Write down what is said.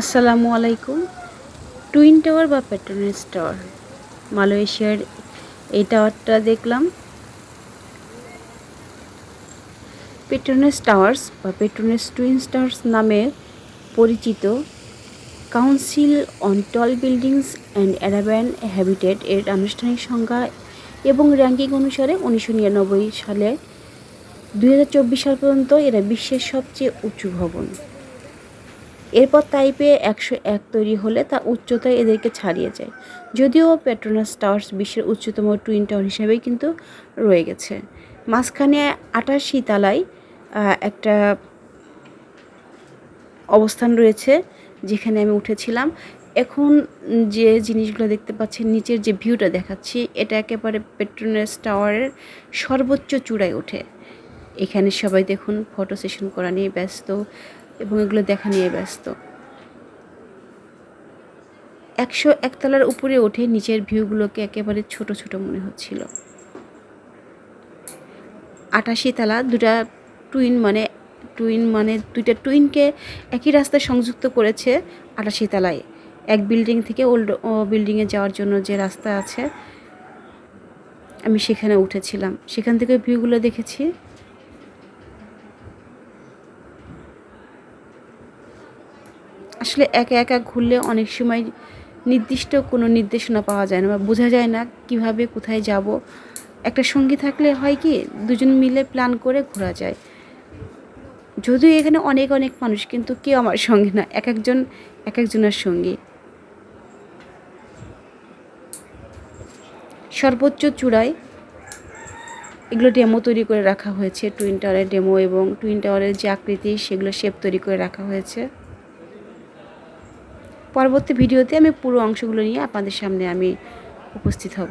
আসসালামু আলাইকুম। Twin tower বা পেট্রোনেস টাওয়ার মালয়েশিয়ার এই টাওয়ারটা দেখলাম। পেট্রোনেস টাওয়ার্স বা পেট্রোনেস টুইন টাওয়ার্স নামে পরিচিত council on tall buildings and urban habitat এর আনুষ্ঠানিক সংজ্ঞা এবং র্যাঙ্কিং অনুসারে উনিশশো নিরানব্বই সালে দু হাজার চব্বিশ সাল পর্যন্ত এরা বিশ্বের সবচেয়ে উঁচু ভবন। এরপর তাইপে একশো এক তৈরি হলে তা উচ্চতায় এদেরকে ছাড়িয়ে যায়। যদিও পেট্রোনাস টাওয়ার্স বিশ্বের উচ্চতম টুইন টাওয়ার হিসেবেই কিন্তু রয়ে গেছে। মাঝখানে আটাশি তালায় একটা অবস্থান রয়েছে যেখানে আমি উঠেছিলাম। এখন যে জিনিসগুলো দেখতে পাচ্ছেন নিচের যে ভিউটা দেখাচ্ছি, এটা একেবারে পেট্রোনাস টাওয়ারের সর্বোচ্চ চূড়ায় ওঠে। এখানে সবাই দেখুন ফটো সেশন করা নিয়ে ব্যস্ত। এবং এগুলো দেখা নিয়ে ব্যস্ত। একশো একতলার উপরে উঠে নিচের ভিউগুলোকে একেবারে ছোট ছোট মনে হচ্ছিল। আটাশি তালা, দুটা টুইন মানে টুইন মানে দুইটা টুইনকে একই রাস্তায় সংযুক্ত করেছে আটাশি তালায়। এক বিল্ডিং থেকে ওল্ড বিল্ডিংয়ে যাওয়ার জন্য যে রাস্তা আছে, আমি সেখানে উঠেছিলাম। সেখান থেকে ভিউগুলো দেখেছি। আসলে একা একা ঘুরলে অনেক সময় নির্দিষ্ট কোনো নির্দেশনা পাওয়া যায় না বা বোঝা যায় না কীভাবে কোথায় যাব। একটা সঙ্গী থাকলে হয় কি, দুজন মিলে প্ল্যান করে ঘোরা যায়। যদিও এখানে অনেক অনেক মানুষ, কিন্তু কেউ আমার সঙ্গে না, এক একজন, এক একজনের সঙ্গী। সর্বোচ্চ চূড়ায় এগুলো ডেমো তৈরি করে রাখা হয়েছে। টুইন টাওয়ারের ডেমো এবং টুইন টাওয়ারের যে আকৃতি, সেগুলো শেপ তৈরি করে রাখা হয়েছে। পরবর্তী ভিডিওতে আমি পুরো অংশগুলো নিয়ে আপনাদের সামনে আমি উপস্থিত হব।